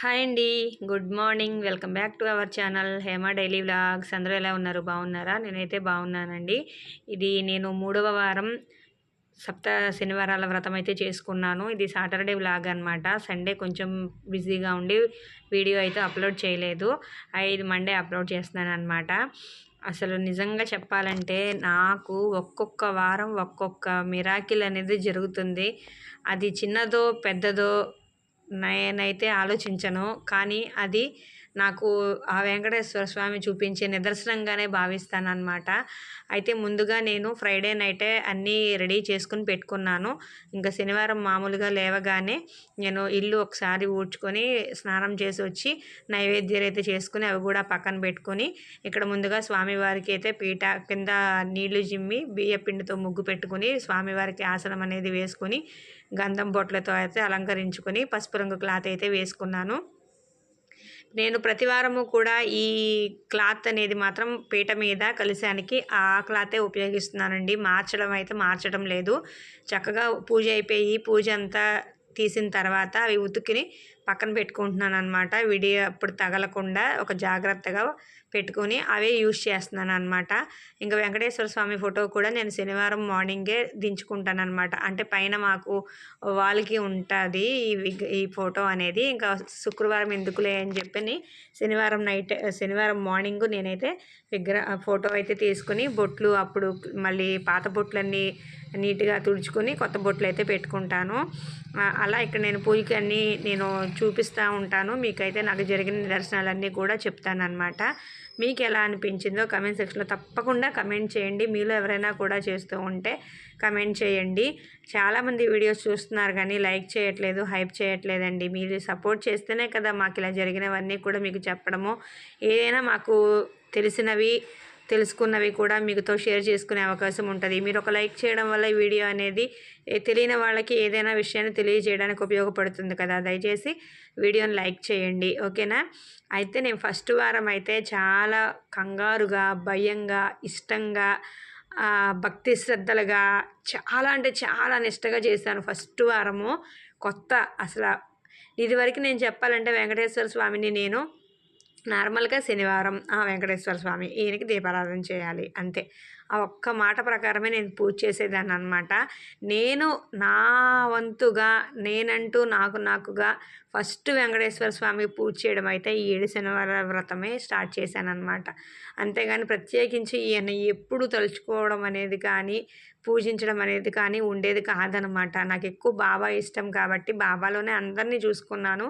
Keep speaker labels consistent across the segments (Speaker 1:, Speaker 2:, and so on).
Speaker 1: Hi అండి. Good morning. Welcome back to our channel Hema daily vlogs. అందరూ ఎలా ఉన్నారు? బాగున్నారా? నేనైతే బాగున్నానండి. ఇది నేను మూడవ వారం సప్త శనివారాల వ్రతం అయితే చేసుకున్నాను. ఇది సాటర్డే వ్లాగ్ అనమాట సండే కొంచెం బిజీగా ఉండి వీడియో అయితే అప్లోడ్ చేయలేదు. ఇది మండే అప్లోడ్ చేస్తున్నాను అనమాట అసలు నిజంగా చెప్పాలంటే నాకు ఒక్కొక్క వారం ఒక్కొక్క మిరాకిల్ అనేది జరుగుతుంది. అది చిన్నదో పెద్దదో నేనైతే ఆలోచించను. కానీ అది నాకు ఆ వెంకటేశ్వర స్వామి చూపించే నిదర్శనంగానే భావిస్తాను అనమాట అయితే ముందుగా నేను ఫ్రైడే నైటే అన్నీ రెడీ చేసుకుని పెట్టుకున్నాను. ఇంకా శనివారం మామూలుగా లేవగానే నేను ఇల్లు ఒకసారి ఊడ్చుకొని స్నానం చేసి వచ్చి నైవేద్యాలు అయితే చేసుకుని అవి కూడా పక్కన పెట్టుకొని ఇక్కడ ముందుగా స్వామివారికి అయితే పీట కింద నీళ్ళు జిమ్మి బియ్య పిండితో ముగ్గు పెట్టుకుని స్వామివారికి ఆసనం అనేది వేసుకొని గంధం బొట్లతో అయితే అలంకరించుకొని పసుపు రంగు క్లాత్ అయితే వేసుకున్నాను. నేను ప్రతివారము కూడా ఈ క్లాత్ అనేది మాత్రం పీట మీద కలిశానికి ఆ క్లాతే ఉపయోగిస్తున్నానండి. మార్చడం అయితే మార్చడం లేదు. చక్కగా పూజ అయిపోయి పూజ అంతా తీసిన తర్వాత అవి ఉతుకుని పక్కన పెట్టుకుంటున్నాను అనమాట విడి అప్పుడు తగలకుండా ఒక జాగ్రత్తగా పెట్టుకొని అవే యూజ్ చేస్తున్నాను అనమాట ఇంకా వెంకటేశ్వర స్వామి ఫోటో కూడా నేను శనివారం మార్నింగే దించుకుంటాను అనమాట అంటే పైన మాకు వాళ్ళకి ఉంటుంది ఈ ఫోటో అనేది. ఇంకా శుక్రవారం ఎందుకులే అని చెప్పి శనివారం నైట్ శనివారం మార్నింగ్ నేనైతే విగ్రహ ఫోటో అయితే తీసుకుని బొట్లు అప్పుడు మళ్ళీ పాత బొట్లన్నీ నీట్గా తుడుచుకొని కొత్త బొట్లు అయితే పెట్టుకుంటాను. అలా ఇక్కడ నేను పూజకి అన్నీ నేను చూపిస్తూ ఉంటాను. మీకైతే నాకు జరిగిన దర్శనాలన్నీ కూడా చెప్తాను అనమాట మీకు ఎలా అనిపించిందో కమెంట్ సెక్షన్లో తప్పకుండా కమెంట్ చేయండి. మీలో ఎవరైనా కూడా చేస్తూ ఉంటే కమెంట్ చేయండి. చాలామంది వీడియోస్ చూస్తున్నారు కానీ లైక్ చేయట్లేదు హైప్ చేయట్లేదండి. మీరు సపోర్ట్ చేస్తేనే కదా మాకు ఇలా జరిగినవన్నీ కూడా మీకు చెప్పడము. ఏదైనా మాకు తెలిసినవి తెలుసుకున్నవి కూడా మీతో షేర్ చేసుకునే అవకాశం ఉంటుంది. మీరు ఒక లైక్ చేయడం వల్ల ఈ వీడియో అనేది తెలియని వాళ్ళకి ఏదైనా విషయాన్ని తెలియజేయడానికి ఉపయోగపడుతుంది కదా. దయచేసి వీడియోని లైక్ చేయండి. ఓకేనా? అయితే నేను ఫస్ట్ వారం అయితే చాలా కంగారుగా భయంగా ఇష్టంగా భక్తి శ్రద్ధలుగా చాలా అంటే చాలా నిష్టగా చేశాను ఫస్ట్ వారము. కొత్త అసలు ఇదివరకు నేను చెప్పాలంటే వెంకటేశ్వర స్వామిని నేను నార్మల్గా శనివారం ఆ వెంకటేశ్వర స్వామి ఈయనకి దీపారాధన చేయాలి అంతే. ఆ ఒక్క మాట ప్రకారమే నేను పూజ చేసేదాన్ని అనమాట నేను నా వంతుగా నేనంటూ నాకు నాకుగా ఫస్ట్ వెంకటేశ్వర స్వామి పూజ చేయడం అయితే ఈ ఏడు శనివార వ్రతమే స్టార్ట్ చేశాను అనమాట అంతేగాని ప్రత్యేకించి ఈయన ఎప్పుడు తలుచుకోవడం అనేది కానీ పూజించడం అనేది కానీ ఉండేది కాదనమాట. నాకు ఎక్కువ బాబా ఇష్టం కాబట్టి బాబాలోనే అందరినీ చూసుకున్నాను.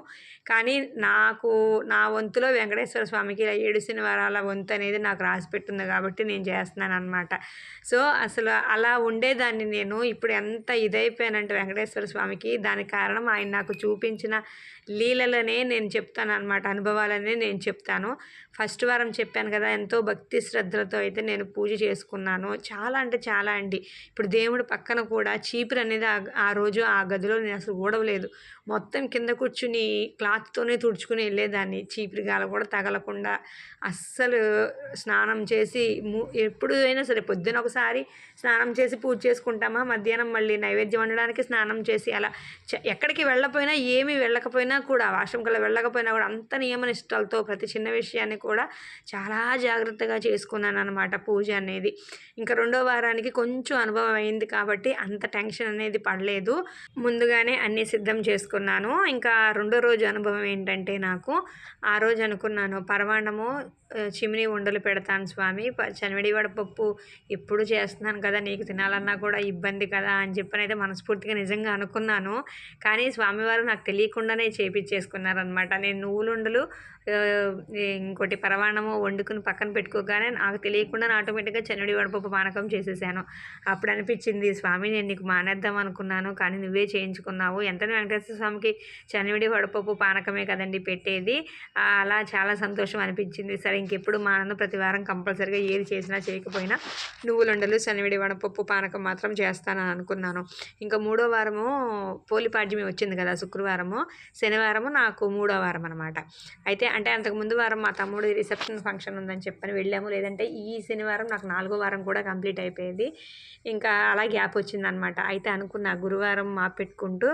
Speaker 1: కానీ నాకు నా వంతులో వెంకటేశ్వర స్వామికి ఏడు శనివారాల వంతు అనేది నాకు రాసి పెట్టింది కాబట్టి నేను చేస్తున్నాను అనమాట సో అసలు అలా ఉండేదాన్ని నేను. ఇప్పుడు ఎంత ఇదైపోయానంటే వెంకటేశ్వర స్వామికి దానికి కారణం ఆయన నాకు చూపించిన లీలలనే నేను చెప్తాను అనమాట అనుభవాలనే నేను చెప్తాను. ఫస్ట్ వారం చెప్పాను కదా ఎంతో భక్తి శ్రద్ధలతో అయితే నేను పూజ చేసుకున్నాను. చాలా అంటే చాలా అండి. ఇప్పుడు దేవుడు పక్కన కూడా చీపురు అనేది ఆ రోజు ఆ గదిలో నేను అసలు ఊడవలేదు. మొత్తం కింద కూర్చుని క్లాత్తోనే తుడుచుకుని వెళ్ళేదాన్ని. చీపురు గాల కూడా తగలకుండా అస్సలు స్నానం చేసి ఎప్పుడు అయినా సరే పొద్దున ఒకసారి స్నానం చేసి పూజ చేసుకుంటామా? మధ్యాహ్నం మళ్ళీ నైవేద్యం వండడానికి స్నానం చేసి అలా ఎక్కడికి వెళ్ళకపోయినా ఏమి వెళ్ళకపోయినా కూడా వాషం కల్లా వెళ్ళకపోయినా కూడా అంత నియమ నిష్టలతో ప్రతి చిన్న విషయాన్ని కూడా చాలా జాగ్రత్తగా చేసుకున్నాను అనమాట పూజ అనేది. ఇంకా రెండో వారానికి కొంచెం అనుభవం అయింది కాబట్టి అంత టెన్షన్ అనేది పడలేదు. ముందుగానే అన్నీ సిద్ధం చేసుకున్నాను. ఇంకా రెండో రోజు అనుభవం ఏంటంటే నాకు ఆ రోజు అనుకున్నాను పరమాణము చిమిని ఉండలు పెడతాను స్వామి. చనివిడి వడపప్పు ఎప్పుడు చేస్తున్నాను కదా నీకు తినాలన్నా కూడా ఇబ్బంది కదా అని చెప్పని అయితే మనస్ఫూర్తిగా నిజంగా అనుకున్నాను. కానీ స్వామివారు నాకు తెలియకుండానే చేపించేసుకున్నారనమాట నేను నువ్వులుండలు ఇంకోటి పరవాణము వండుకుని పక్కన పెట్టుకోగానే నాకు తెలియకుండా ఆటోమేటిక్గా చెన్నడి వడపప్పు పానకం చేసేసాను. అప్పుడు అనిపించింది స్వామి నేను నీకు మానేద్దాం అనుకున్నాను కానీ నువ్వే చేయించుకున్నావు. ఎంత వెంకటేశ్వర స్వామికి చెన్నడి వడపప్పు పానకమే కదండి పెట్టేది. అలా చాలా సంతోషం అనిపించింది. సరే ఇంకెప్పుడు మా ప్రతి వారం కంపల్సరీగా ఏది చేసినా చేయకపోయినా నువ్వులుండలు శనివిడి వడపప్పు పానకం మాత్రం చేస్తానని అనుకున్నాను. ఇంకా మూడో వారము పోలిపాడ్యమి వచ్చింది కదా శుక్రవారము. శనివారము నాకు మూడో వారం అనమాట అయితే అంటే అంతకు ముందు వారం మా తమ్ముడు రిసెప్షన్ ఫంక్షన్ ఉందని చెప్పని వెళ్ళాము. లేదంటే ఈ శనివారం నాకు నాలుగో వారం కూడా కంప్లీట్ అయిపోయేది. ఇంకా అలా గ్యాప్ వచ్చిందనమాట అయితే అనుకున్న గురువారం మా పెట్టుకుంటూ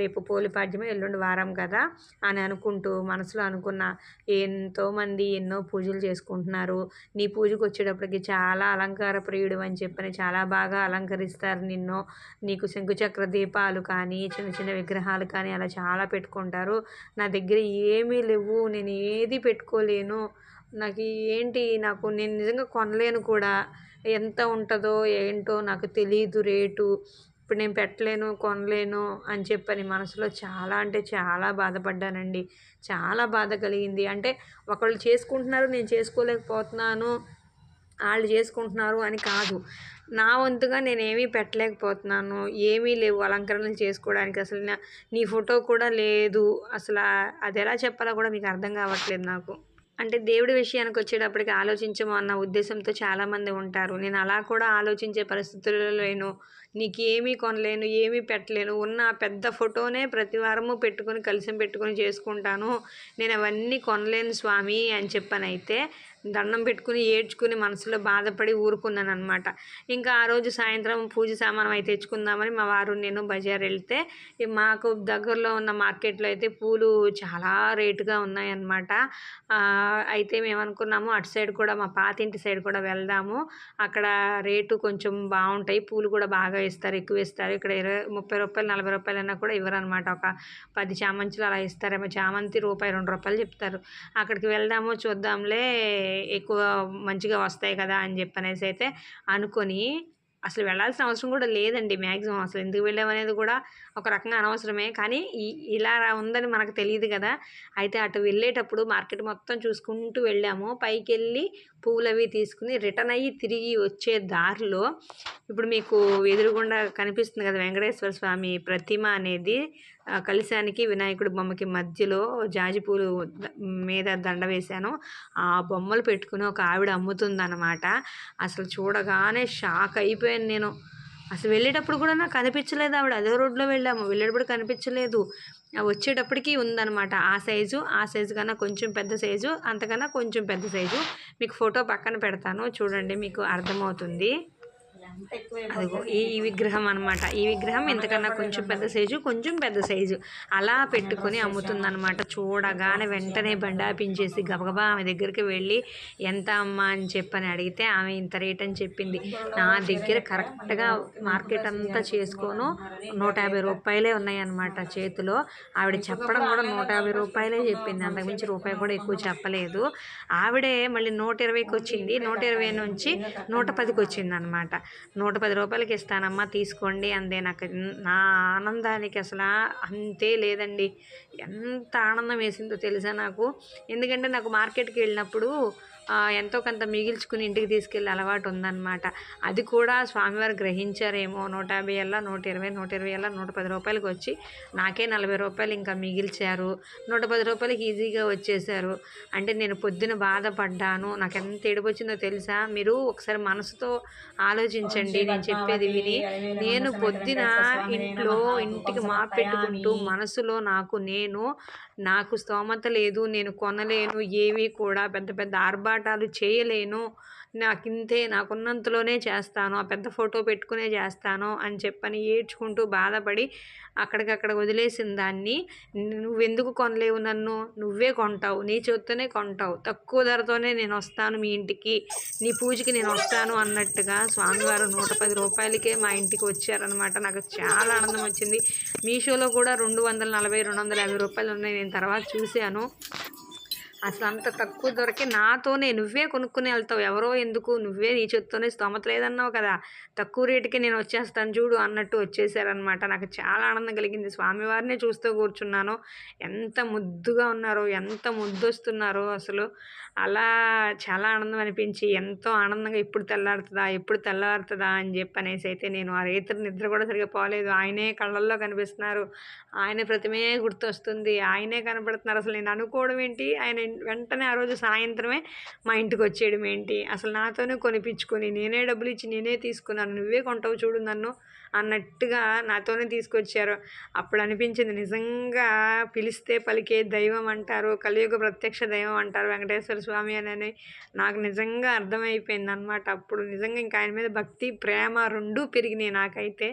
Speaker 1: రేపు పోలిపాడ్యమే ఎల్లుండి వారం కదా అని అనుకుంటూ మనసులో అనుకున్న ఎంతోమంది ఎన్నో పూజలు చేసుకుంటున్నారు. నీ పూజకు వచ్చేటప్పటికి చాలా అలంకార ప్రియుడు అని చెప్పని చాలా బాగా అలంకరిస్తారు నిన్ను. నీకు శంకుచక్ర దీపాలు కానీ చిన్న చిన్న విగ్రహాలు కానీ అలా చాలా పెట్టుకుంటారు. నా దగ్గర ఏమీ లేవు. నేను ఏది పెట్టుకోలేను. నాకు ఏంటి నాకు నేను నిజంగా కొనలేను కూడా. ఎంత ఉంటుందో ఏంటో నాకు తెలియదు రేటు. ఇప్పుడు నేను పెట్టలేను కొనలేను అని చెప్పని మనసులో చాలా అంటే చాలా బాధపడ్డానండి. చాలా బాధ కలిగింది. అంటే ఒకళ్ళు చేసుకుంటున్నారు నేను చేసుకోలేకపోతున్నాను. వాళ్ళు చేసుకుంటున్నారు అని కాదు. నా వంతుగా నేనేమీ పెట్టలేకపోతున్నాను. ఏమీ లేవు అలంకరణలు చేసుకోవడానికి. అసలు నా నీ ఫోటో కూడా లేదు. అసలు అది ఎలా చెప్పాలో కూడా మీకు అర్థం కావట్లేదు నాకు. అంటే దేవుడి విషయానికి వచ్చేటప్పటికి ఆలోచించము అన్న ఉద్దేశంతో చాలామంది ఉంటారు. నేను అలా కూడా ఆలోచించే పరిస్థితుల్లో లేను. నీకు ఏమీ కొనలేను ఏమీ పెట్టలేను. ఉన్న పెద్ద ఫోటోనే ప్రతి వారము పెట్టుకొని కలిసి పెట్టుకొని చేసుకుంటాను. నేను అవన్నీ కొనలేను స్వామి అని చెప్పనైతే దండం పెట్టుకుని ఏడ్చుకుని మనసులో బాధపడి ఊరుకున్నాను అనమాట ఇంకా ఆ రోజు సాయంత్రం పూజ సామానం అయితే తెచ్చుకుందామని మా వారు నేను బజార్ వెళ్తే మాకు దగ్గరలో ఉన్న మార్కెట్లో అయితే పూలు చాలా రేటుగా ఉన్నాయన్నమాట. అయితే మేము అనుకున్నాము అటు సైడ్ కూడా మా పాతింటి సైడ్ కూడా వెళ్దాము. అక్కడ రేటు కొంచెం బాగుంటాయి. పూలు కూడా బాగా ఇస్తారు ఎక్కువ ఇస్తారు ఇక్కడ ఇరవై ముప్పై రూపాయలు నలభై రూపాయలు అన్నా కూడా ఇవ్వరు అనమాట ఒక పది చామంతులు అలా ఇస్తారేమో. చామంతి రూపాయి రెండు రూపాయలు చెప్తారు. అక్కడికి వెళ్దాము చూద్దాంలే ఎక్కువ మంచిగా వస్తాయి కదా అని చెప్పనేసి అయితే అనుకొని అసలు వెళ్ళాల్సిన అవసరం కూడా లేదండి మ్యాక్సిమం అసలు ఎందుకు వెళ్ళామనేది కూడా ఒక రకంగా అనవసరమే. కానీ ఇలా ఉందని మనకు తెలియదు కదా. అయితే అటు వెళ్ళేటప్పుడు మార్కెట్ మొత్తం చూసుకుంటూ వెళ్ళాము. పైకి వెళ్ళి పువ్వులు అవి తీసుకుని రిటర్న్ అయ్యి తిరిగి వచ్చే దారిలో ఇప్పుడు మీకు ఎదురుగుండా కనిపిస్తుంది కదా వెంకటేశ్వర స్వామి ప్రతిమ అనేది. కలశానికి వినాయకుడి బొమ్మకి మధ్యలో జాజిపూలు మీద దండ వేశాను. ఆ బొమ్మలు పెట్టుకుని ఒక ఆవిడ అమ్ముతుందన్నమాట. అసలు చూడగానే షాక్ అయిపోయాను నేను. అసలు వెళ్ళేటప్పుడు కూడా నాకు కనిపించలేదు ఆవిడ. అదే రోడ్లో వెళ్ళాము. వెళ్ళేటప్పుడు కనిపించలేదు. వచ్చేటప్పటికీ వచ్చేటప్పటికి ఉందన్నమాట. ఆ సైజు ఆ సైజు కన్నా కొంచెం పెద్ద సైజు అంతకన్నా కొంచెం పెద్ద సైజు. మీకు ఫోటో పక్కన పెడతాను. చూడండి మీకు అర్థమవుతుంది. అదిగో ఈ ఈ విగ్రహం అనమాట ఈ విగ్రహం ఇంతకన్నా కొంచెం పెద్ద సైజు కొంచెం పెద్ద సైజు. అలా పెట్టుకొని అమ్ముతుందన్నమాట. చూడగానే వెంటనే బండాపించేసి గబగబా ఆమె దగ్గరికి వెళ్ళి ఎంత అమ్మా అని చెప్పని అడిగితే ఆమె ఇంత రేట్ అని చెప్పింది. నా దగ్గర కరెక్ట్గా మార్కెట్ అంతా చేసుకోను. నూట యాభై రూపాయలే ఉన్నాయన్నమాట చేతిలో. ఆవిడ చెప్పడం కూడా నూట యాభై రూపాయలే చెప్పింది. అంతకుమించి రూపాయి కూడా ఎక్కువ చెప్పలేదు. ఆవిడే మళ్ళీ నూట ఇరవైకి వచ్చింది. నూట ఇరవై నుంచి నూట పదికి వచ్చింది అనమాట నూట పది రూపాయలకి ఇస్తానమ్మా తీసుకోండి అందే. నాకు నా ఆనందానికి అసలు అంతే లేదండి. ఎంత ఆనందం వేసిందో తెలుసా నాకు? ఎందుకంటే నాకు మార్కెట్కి వెళ్ళినప్పుడు ఎంతో కొంత మిగిల్చుకుని ఇంటికి తీసుకెళ్ళే అలవాటు ఉందన్నమాట. అది కూడా స్వామివారు గ్రహించారేమో. నూట యాభై అలా నూట ఇరవై నూట ఇరవై అలా నూట పది రూపాయలకి వచ్చి నాకే నలభై రూపాయలు ఇంకా మిగిల్చారు. నూట పది రూపాయలకి ఈజీగా వచ్చేసారు అంటే నేను పొద్దున బాధపడ్డాను. నాకు ఎంత ఏడుపు వచ్చిందో తెలుసా? మీరు ఒకసారి మనసుతో ఆలోచించండి. నేను చెప్పేది విని నేను పొద్దున ఇంట్లో ఇంటికి మాప్ పెట్టుకుంటూ మనసులో నాకు నేను నాకు స్తోమత లేదు నేను కొనలేను ఏమీ కూడా పెద్ద పెద్ద ఆర్భాటాలు చేయలేను. నాకు ఇంతే నాకున్నంతలోనే చేస్తాను ఆ పెద్ద ఫోటో పెట్టుకునే చేస్తాను అని చెప్పని ఏడ్చుకుంటూ బాధపడి అక్కడికక్కడ వదిలేసిన దాన్ని నువ్వెందుకు కొనలేవు నన్ను? నువ్వే కొంటావు నీ చేత్తోనే కొంటావు తక్కువ ధరతోనే నేను వస్తాను మీ ఇంటికి నీ పూజకి నేను వస్తాను అన్నట్టుగా స్వామివారు నూట పది రూపాయలకే మా ఇంటికి వచ్చారనమాట నాకు చాలా ఆనందం వచ్చింది. మీషోలో కూడా రెండు వందల నలభై రెండు వందల యాభై రూపాయలు ఉన్నాయి నేను తర్వాత చూశాను. అసలు అంత తక్కువ దొరికి నాతోనే నువ్వే కొనుక్కుని వెళ్తావు. ఎవరో ఎందుకు? నువ్వే నీ చేత్తోనే స్తోమత లేదన్నావు కదా. తక్కువ రేటుకి నేను వచ్చేస్తాను చూడు అన్నట్టు వచ్చేసారనమాట నాకు చాలా ఆనందం కలిగింది. స్వామివారినే చూస్తూ కూర్చున్నాను. ఎంత ముద్దుగా ఉన్నారో ఎంత ముద్దొస్తున్నారో అసలు. అలా చాలా ఆనందం అనిపించి ఎంతో ఆనందంగా ఎప్పుడు తెల్లారుతుందా ఎప్పుడు తెల్లారుతుందా అని చెప్పి అనేసి అయితే నేను ఆ రైతు నిద్ర కూడా సరిగా పోలేదు. ఆయనే కళ్ళల్లో కనిపిస్తున్నారు. ఆయన ప్రతిమే గుర్తొస్తుంది. ఆయనే కనపడుతున్నారు. అసలు నేను అనుకోవడం ఏంటి? ఆయన వెంటనే ఆ రోజు సాయంత్రమే మా ఇంటికి వచ్చేయడం ఏంటి? అసలు నాతోనే కొనిపించుకొని నేనే డబ్బులు ఇచ్చి నేనే తీసుకున్నాను. నువ్వే కొంటావు చూడు నన్ను అన్నట్టుగా నాతోనే తీసుకొచ్చారు. అప్పుడు అనిపించింది నిజంగా పిలిస్తే పలికే దైవం అంటారు కలియుగ ప్రత్యక్ష దైవం అంటారు వెంకటేశ్వర స్వామి అని నాకు నిజంగా అర్థమైపోయింది అనమాట అప్పుడు నిజంగా ఇంకా ఆయన మీద భక్తి ప్రేమ రెండూ పెరిగినాయి నాకైతే.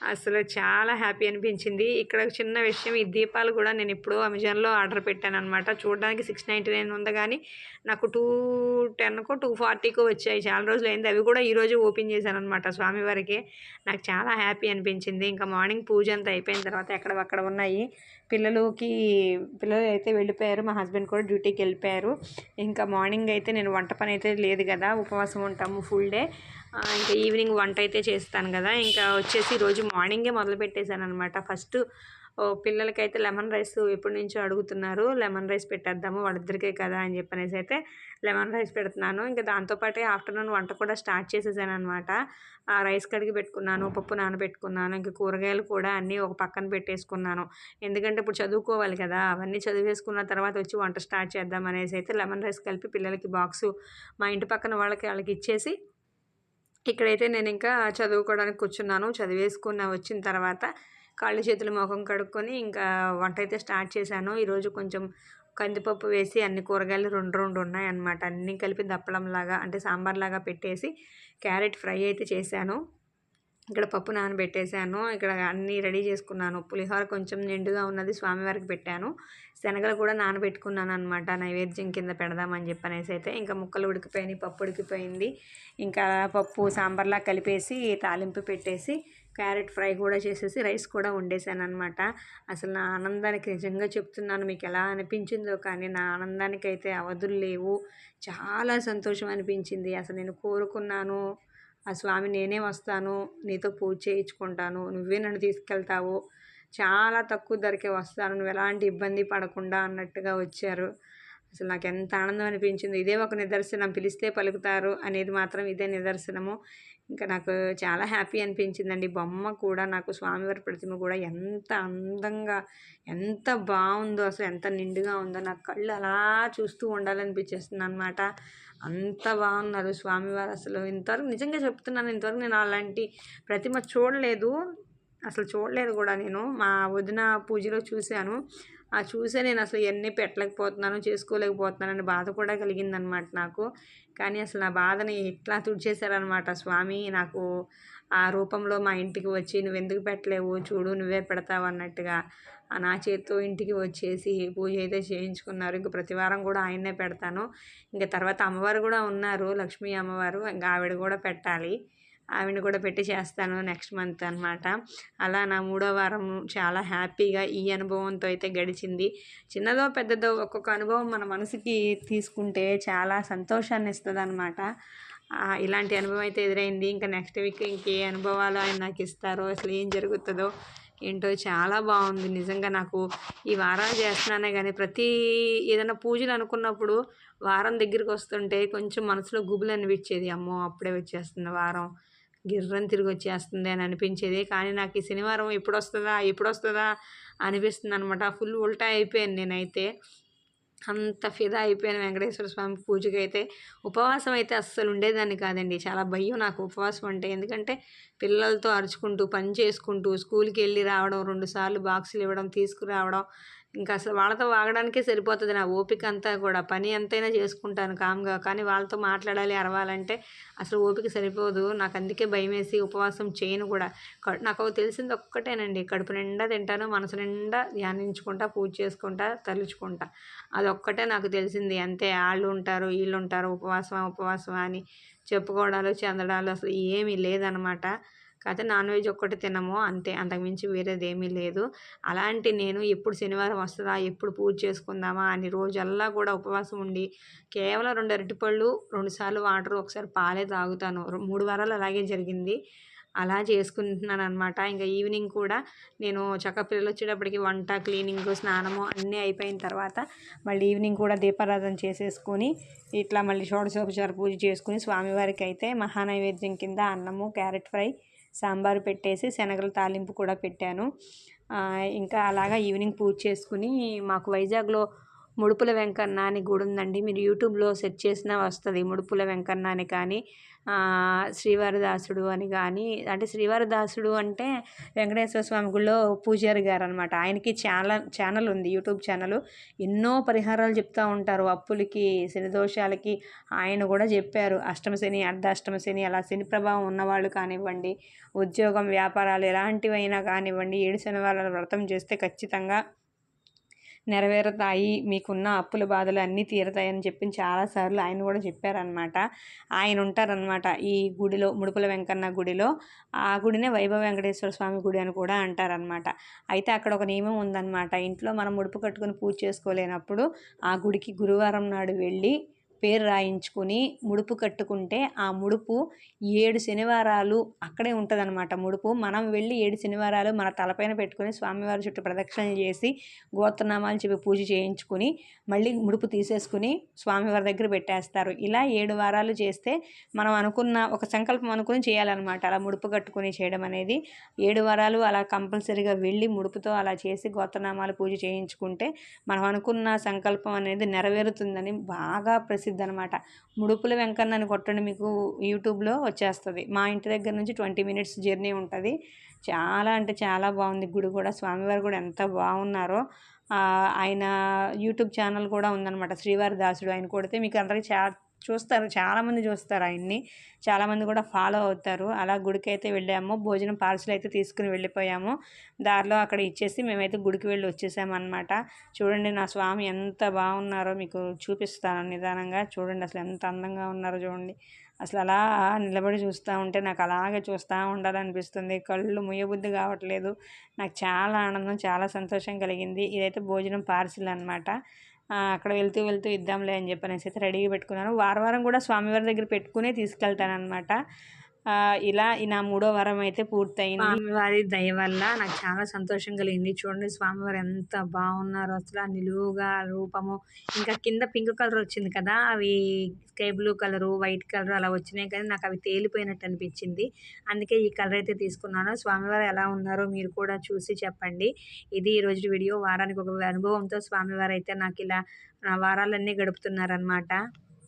Speaker 1: అసలు చాలా హ్యాపీ అనిపించింది. ఇక్కడ ఒక చిన్న విషయం ఈ దీపాలు కూడా నేను ఇప్పుడు అమెజాన్లో ఆర్డర్ పెట్టాను అనమాట చూడడానికి సిక్స్ నైంటీ నైన్ ఉంది కానీ నాకు టూ టెన్కో టూ ఫార్టీకో వచ్చాయి. చాలా రోజులు అయింది. అవి కూడా ఈరోజు ఓపెన్ చేశాను అనమాట స్వామివారికి నాకు చాలా హ్యాపీ అనిపించింది. ఇంకా మార్నింగ్ పూజ అంతా అయిపోయిన తర్వాత ఎక్కడ అక్కడ ఉన్నాయి. పిల్లలకి పిల్లలు అయితే వెళ్ళిపోయారు. మా హస్బెండ్ కూడా డ్యూటీకి వెళ్ళిపోయారు. ఇంకా మార్నింగ్ అయితే నేను వంట పని అయితే లేదు కదా ఉపవాసం ఉంటాము ఫుల్ డే. ఇంకా ఈవినింగ్ వంట అయితే చేస్తాను కదా. ఇంకా వచ్చేసి రోజు మార్నింగే మొదలు పెట్టేశాను అనమాట ఫస్ట్ పిల్లలకైతే లెమన్ రైస్ ఎప్పటి నుంచో అడుగుతున్నారు. లెమన్ రైస్ పెట్టేద్దాము వాళ్ళిద్దరికే కదా అని చెప్పనేసి అయితే లెమన్ రైస్ పెడుతున్నాను. ఇంకా దాంతోపాటే ఆఫ్టర్నూన్ వంట కూడా స్టార్ట్ చేసేసాను అనమాట ఆ రైస్ కడిగి పెట్టుకున్నాను పప్పు నానబెట్టుకున్నాను ఇంకా కూరగాయలు కూడా అన్నీ ఒక పక్కన పెట్టేసుకున్నాను. ఎందుకంటే ఇప్పుడు చదువుకోవాలి కదా అవన్నీ చదివేసుకున్న తర్వాత వచ్చి వంట స్టార్ట్ చేద్దాం అనేసి అయితే లెమన్ రైస్ కలిపి పిల్లలకి బాక్సు మా ఇంటి పక్కన వాళ్ళకి వాళ్ళకి ఇచ్చేసి ఇక్కడైతే నేను ఇంకా చదువుకోవడానికి కూర్చున్నాను. చదివేసుకున్న వచ్చిన తర్వాత కాళ్ళు చేతులు ముఖం కడుక్కొని ఇంకా వంట అయితే స్టార్ట్ చేశాను. ఈరోజు కొంచెం కందిపప్పు వేసి అన్ని కూరగాయలు రెండు రెండు ఉన్నాయి అన్నమాట అన్నీ కలిపి దప్పడంలాగా అంటే సాంబార్లాగా పెట్టేసి క్యారెట్ ఫ్రై అయితే చేశాను. ఇక్కడ పప్పు నానబెట్టేశాను. ఇక్కడ అన్నీ రెడీ చేసుకున్నాను. పులిహోర కొంచెం నిండుగా ఉన్నది స్వామివారికి పెట్టాను. శనగలు కూడా నానబెట్టుకున్నాను అనమాట నైవేద్యం కింద పెడదామని చెప్పనేసి అయితే ఇంకా ముక్కలు ఉడికిపోయినాయి పప్పు ఉడికిపోయింది. ఇంకా పప్పు సాంబార్లా కలిపేసి తాలింపు పెట్టేసి క్యారెట్ ఫ్రై కూడా చేసేసి రైస్ కూడా వండేసాను అనమాట అసలు నా ఆనందానికి నిజంగా చెప్తున్నాను మీకు ఎలా అనిపించిందో కానీ నా ఆనందానికి అయితే అవధులు లేవు. చాలా సంతోషం అనిపించింది. అసలు నేను కోరుకున్నాను ఆ స్వామి నేనే వస్తాను నీతో పూజ చేయించుకుంటాను నువ్వే నన్ను తీసుకెళ్తావు. చాలా తక్కువ ధరకే వస్తాను నువ్వు ఎలాంటి ఇబ్బంది పడకుండా అన్నట్టుగా వచ్చారు. అసలు నాకు ఎంత ఆనందం అనిపించింది ఇదే ఒక నిదర్శనం పిలిస్తే పలుకుతారు అనేది మాత్రం ఇదే నిదర్శనము. ఇంకా నాకు చాలా హ్యాపీ అనిపించిందండి. బొమ్మ కూడా నాకు స్వామివారి ప్రతిమ కూడా ఎంత అందంగా ఎంత బాగుందో అసలు ఎంత నిండుగా ఉందో నాకు కళ్ళు అలా చూస్తూ ఉండాలనిపించేస్తుంది అనమాట అంత బాగున్నారు స్వామివారు అసలు. ఇంతవరకు నిజంగా చెప్తున్నాను ఇంతవరకు నేను అలాంటి ప్రతిమ చూడలేదు. అసలు చూడలేదు కూడా నేను. మా వదిన పూజలో చూశాను. ఆ చూసే నేను అసలు ఇవన్నీ పెట్టలేకపోతున్నాను చేసుకోలేకపోతున్నాను అనే బాధ కూడా కలిగిందనమాట నాకు. కానీ అసలు నా బాధని ఎట్లా తుడిచేశారనమాట. స్వామి నాకు ఆ రూపంలో మా ఇంటికి వచ్చి నువ్వు ఎందుకు పెట్టలేవు? చూడు నువ్వే పెడతావు అన్నట్టుగా నా చేతితో ఇంటికి వచ్చేసి పూజ అయితే చేయించుకున్నారు. ఇంక ప్రతి వారం కూడా ఆయన్నే పెడతాను. ఇంకా తర్వాత అమ్మవారు కూడా ఉన్నారు లక్ష్మీ అమ్మవారు ఇంకా ఆవిడ కూడా పెట్టాలి. ఆవిడని కూడా పెట్టి చేస్తాను నెక్స్ట్ మంత్ అనమాట అలా నా మూడో వారం చాలా హ్యాపీగా ఈ అనుభవంతో అయితే గడిచింది. చిన్నదో పెద్దదో ఒక్కొక్క అనుభవం మన మనసుకి తీసుకుంటే చాలా సంతోషాన్ని ఇస్తుంది అనమాట ఇలాంటి అనుభవం అయితే ఎదురైంది. ఇంకా నెక్స్ట్ వీక్ ఇంకే అనుభవాలు ఆయన నాకు ఇస్తారో అసలు ఏం జరుగుతుందో ఏంటో చాలా బాగుంది. నిజంగా నాకు ఈ వారాలు చేస్తున్నానే కానీ ప్రతి ఏదైనా పూజలు అనుకున్నప్పుడు వారం దగ్గరికి వస్తుంటే కొంచెం మనసులో గుబులు అనిపించేది. అమ్మో అప్పుడే వచ్చేస్తుంది వారం. గిర్రని తిరిగి వచ్చేస్తుంది అని అనిపించేది. కానీ నాకు ఈ శనివారం ఎప్పుడు వస్తుందా ఎప్పుడు వస్తుందా అనిపిస్తుంది అనమాట ఫుల్ ఉల్టా అయిపోయాను నేనైతే. అంత ఫిదా అయిపోయాను వెంకటేశ్వర స్వామి పూజకి అయితే ఉపవాసం అయితే అస్సలు ఉండేదాన్ని కాదండి. చాలా భయం నాకు ఉపవాసం అంటే. ఎందుకంటే పిల్లలతో అరుచుకుంటూ పని చేసుకుంటూ స్కూల్కి వెళ్ళి రావడం రెండుసార్లు బాక్సులు ఇవ్వడం తీసుకురావడం ఇంకా అసలు వాళ్ళతో వాగడానికే సరిపోతుంది నా ఓపిక అంతా కూడా. పని ఎంతైనా చేసుకుంటాను కామ్గా. కానీ వాళ్ళతో మాట్లాడాలి అరవాలంటే అసలు ఓపిక సరిపోదు. నాకు అందుకే భయం వేసి ఉపవాసం చేయను కూడా. నాకు తెలిసింది ఒక్కటేనండి. కడుపు నిండా తింటాను మనసు నిండా ధ్యానించుకుంటా పూజ చేసుకుంటా తలుచుకుంటా. అదొక్కటే నాకు తెలిసింది. అంతే వాళ్ళు ఉంటారు వీళ్ళు ఉంటారు ఉపవాసం ఉపవాసం అని చెప్పుకోవడాలు చెందడాలు అసలు ఏమీ లేదనమాట. కాకపోతే నాన్ వెజ్ ఒక్కటి తినము అంతే. అంతకుమించి వేరేది ఏమీ లేదు. అలాంటి నేను ఎప్పుడు శనివారం వస్తుందా ఎప్పుడు పూజ చేసుకుందామా అని రోజల్లా కూడా ఉపవాసం ఉండి కేవలం రెండు అరటిపళ్ళు రెండుసార్లు వాటర్ ఒకసారి పాలే తాగుతాను. మూడు వారాలు అలాగే జరిగింది. అలా చేసుకుంటున్నాను అనమాట ఇంకా ఈవినింగ్ కూడా నేను చక్క పిల్లలు వచ్చేటప్పటికి వంట క్లీనింగ్ స్నానము అన్నీ అయిపోయిన తర్వాత మళ్ళీ ఈవినింగ్ కూడా దీపారాధన చేసేసుకొని ఇట్లా మళ్ళీ షోడశోపచార పూజ చేసుకుని స్వామివారికి అయితే మహానైవేద్యం కింద అన్నము క్యారెట్ ఫ్రై సాంబారు పెట్టేసి శనగల తాలింపు కూడా పెట్టాను. ఇంకా అలాగా ఈవినింగ్ పూజ చేసుకుని మాకు వైజాగ్లో ముడుపుల వెంకన్న అని గుడి ఉందండి. మీరు యూట్యూబ్లో సెర్చ్ చేసినా వస్తుంది ముడుపుల వెంకన్న అని కానీ శ్రీవారిదాసుడు అని కానీ. అంటే శ్రీవారిదాసుడు అంటే వెంకటేశ్వర స్వామి గుడిలో పూజారి గారు అనమాట ఆయనకి చాలా ఛానల్ ఉంది యూట్యూబ్ ఛానల్. ఎన్నో పరిహారాలు చెప్తూ ఉంటారు. అప్పులకి శని దోషాలకి ఆయన కూడా చెప్పారు. అష్టమ శని అర్ధాష్టమ శని అలా శని ప్రభావం ఉన్నవాళ్ళు కానివ్వండి ఉద్యోగం వ్యాపారాలు ఎలాంటివైనా కానివ్వండి ఏడు శనివారాలు వ్రతం చేస్తే ఖచ్చితంగా నెరవేరుతాయి మీకున్న అప్పుల బాధలు అన్నీ తీరుతాయని చెప్పి చాలాసార్లు ఆయన కూడా చెప్పారనమాట ఆయన ఉంటారనమాట ఈ గుడిలో ముడుపుల వెంకన్న గుడిలో. ఆ గుడినే వైభవ వెంకటేశ్వర స్వామి గుడి అని కూడా అంటారనమాట అయితే అక్కడ ఒక నియమం ఉందన్నమాట. ఇంట్లో మనం ముడుపు కట్టుకుని పూజ చేసుకోలేనప్పుడు ఆ గుడికి గురువారం నాడు వెళ్ళి పేరు రాయించుకుని ముడుపు కట్టుకుంటే ఆ ముడుపు ఏడు శనివారాలు అక్కడే ఉంటుందన్నమాట ముడుపు. మనం వెళ్ళి ఏడు శనివారాలు మన తలపైన పెట్టుకుని స్వామివారి చుట్టూ ప్రదక్షిణ చేసి గోత్రనామాలు చెప్పి పూజ చేయించుకుని మళ్ళీ ముడుపు తీసేసుకుని స్వామివారి దగ్గర పెట్టేస్తారు. ఇలా ఏడు వారాలు చేస్తే మనం అనుకున్న ఒక సంకల్పం అనుకుని చేయాలన్నమాట. అలా ముడుపు కట్టుకుని చేయడం అనేది ఏడు వారాలు అలా కంపల్సరీగా వెళ్ళి ముడుపుతో అలా చేసి గోత్రనామాలు పూజ చేయించుకుంటే మనం అనుకున్న సంకల్పం అనేది నెరవేరుతుందని బాగా ప్రసిద్ధి ప్రసిద్ధి అనమాట ముడుపుల వెంకన్న అని కొట్టండి మీకు యూట్యూబ్లో వచ్చేస్తుంది. మా ఇంటి దగ్గర నుంచి ట్వంటీ మినిట్స్ జర్నీ ఉంటుంది. చాలా అంటే చాలా బాగుంది గుడి కూడా. స్వామివారు కూడా ఎంత బాగున్నారో. ఆయన యూట్యూబ్ ఛానల్ కూడా ఉందన్నమాట. శ్రీవారి దాసుడు ఆయన కొడితే మీకు అందరికీ చా చూస్తారు. చాలామంది చూస్తారు ఆయన్ని. చాలామంది కూడా ఫాలో అవుతారు. అలా గుడికి అయితే వెళ్ళాము. భోజనం పార్సల్ అయితే తీసుకుని వెళ్ళిపోయాము. దారిలో అక్కడ ఇచ్చేసి మేమైతే గుడికి వెళ్ళి వచ్చేసామన్నమాట చూడండి నా స్వామి ఎంత బాగున్నారో మీకు చూపిస్తాను నిదానంగా. చూడండి అసలు ఎంత అందంగా ఉన్నారో చూడండి. అసలు అలా నిలబడి చూస్తూ ఉంటే నాకు అలాగే చూస్తూ ఉండాలనిపిస్తుంది. కళ్ళు ముయ్యబుద్ధి కావట్లేదు. నాకు చాలా ఆనందం చాలా సంతోషం కలిగింది. ఇదైతే భోజనం పార్సిల్ అనమాట అక్కడ వెళ్తూ వెళ్తూ ఇద్దాంలే అని చెప్పి అనేసి అయితే రెడీగా పెట్టుకున్నాను. వారం వారం కూడా స్వామివారి దగ్గర పెట్టుకునే తీసుకెళ్తాను అనమాట ఇలా నా మూడో వారం అయితే పూర్తయింది. స్వామివారి దయ వల్ల నాకు చాలా సంతోషం కలిగింది. చూడండి స్వామివారు ఎంత బాగున్నారు అసలు నిలువుగా రూపము. ఇంకా కింద పింక్ కలర్ వచ్చింది కదా అవి sky blue colour white colour అలా వచ్చినాయి కానీ నాకు అవి తేలిపోయినట్టు అనిపించింది. అందుకే ఈ కలర్ అయితే తీసుకున్నాను. స్వామివారు ఎలా ఉన్నారో మీరు కూడా చూసి చెప్పండి. ఇది ఈరోజు వీడియో. వారానికి ఒక అనుభవంతో స్వామివారు అయితే నాకు ఇలా వారాలన్నీ గడుపుతున్నారనమాట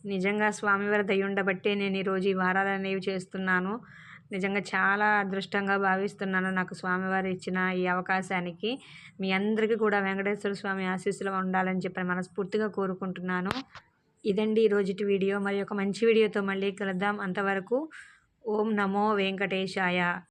Speaker 1: నిజంగా స్వామివారి దయ ఉండబట్టే నేను ఈరోజు ఈ వారాలు అనేవి చేస్తున్నాను. నిజంగా చాలా అదృష్టంగా భావిస్తున్నాను నాకు స్వామివారు ఇచ్చిన ఈ అవకాశానికి. మీ అందరికీ కూడా వెంకటేశ్వర స్వామి ఆశీస్సులు ఉండాలని చెప్పి మనస్ఫూర్తిగా కోరుకుంటున్నాను. ఇదండి ఈరోజుటి వీడియో. మరి ఒక మంచి వీడియోతో మళ్ళీ కలుద్దాం. అంతవరకు ఓం నమో వెంకటేశాయ.